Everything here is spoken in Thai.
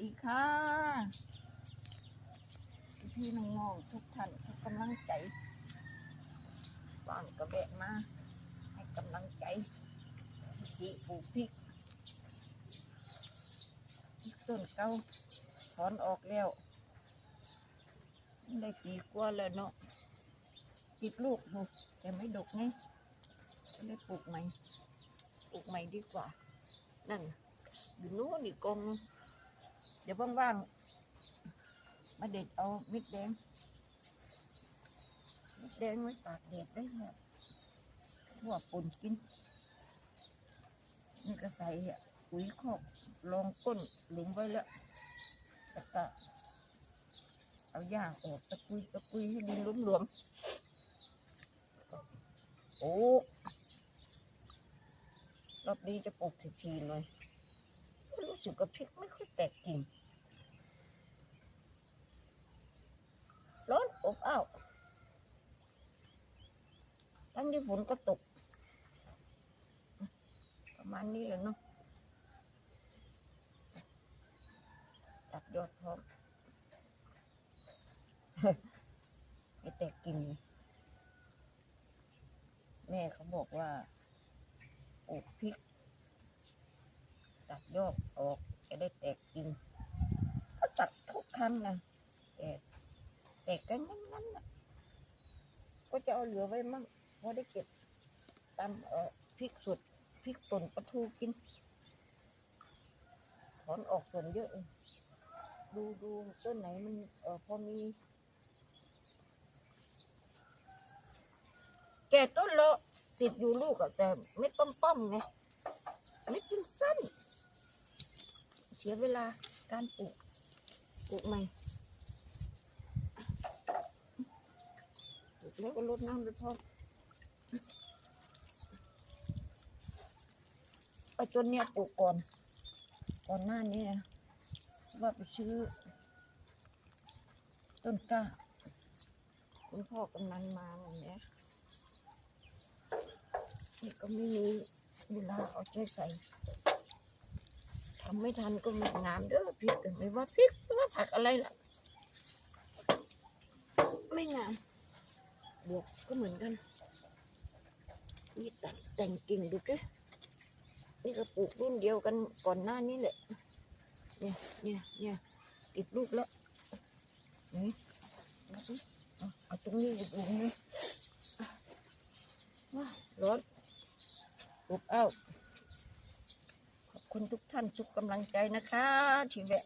ดีค่ะพี่น้องๆทุกท่านทุกกำลังใจว่างกระแวะมา ให้กำลังใจพี่ปลูกพริกพริกต้นเก่าถอนออกแล้วได้ปีกว่าแล้วเนาะติดลูกหูแต่ไม่ดกไงก็เลยปลูกใหม่ปลูกใหม่ดีกว่า นั่นอยู่นู้นอีกกองนึง ดี๋ยวว่างๆมาเด็ดเอามิดแดงมิดแดงไว้ตากแดดได้แค่หัวปุ่นกินนี่ก็ใส่ปุ๋ยคอกรองก้นหลุมไว้แล้วแล้วก็เอาหญ้าออกตะกุยตะกุยให้ดินหลวมๆโอ้รอบนี้จะปลูกทีๆหน่อยรู้สึกกับพริกไม่ค่อยแตกกิ่งร้ อบอ้าวทั้งที่ฝนก็ตก ประมาณนี้แหละเนาะตัดยอดพร้อมไม่แตกกิ่งเลยแม่เขาบอกว่าปลูกพริก ตัดยอดออกจะได้แตกกิ่งก็ตัดทุกครั้งนะ แตกกันงั้นๆนะก็จะเอาเหลือไว้มั่งพอได้เก็บตำเออพริกสดพริกป่นปลาทูกินถอนออกส่วนเยอะ ดูดูต้นไหนมันเออพอมี แก่ต้นล้วติดอยู่ลูกอะแต่เม็ดป้อมๆไงเม็ดสั้น เสียเวลาการปลูกปลูกใหม่ปลูก แล้วก็รดน้ำไปพอไปจนเนี่ยปลูกก่อน ก่อนหน้านี้นะว่าไปซื้อ ต้นกล้า คุณพ่อกำนันมาอย่างเนี้ยนี่ก็ไม่มีเวลาเอาใจใส่ทำไม่ทันก็ม่งามเด้อพริกกันไม่ว่าพริกไม่ว่าผักอะไรล่ะ ไม่งาม บวกก็เหมือนกัน นี่แต่งแต่งกิ่งดูดินี่ก็ปลูกรุ่นเดียวกันก่อนหน้านี้แหละ เนี่ยเนี่ยเนี่ยติดลูกแล้วไหนมาสิเอาอาตรงนี้อีกหลุมนึงอะว้าร้อนปลูกเอ้าวขอบคุณทุกท่านทุกกำลังใจนะคะ ที่แวะ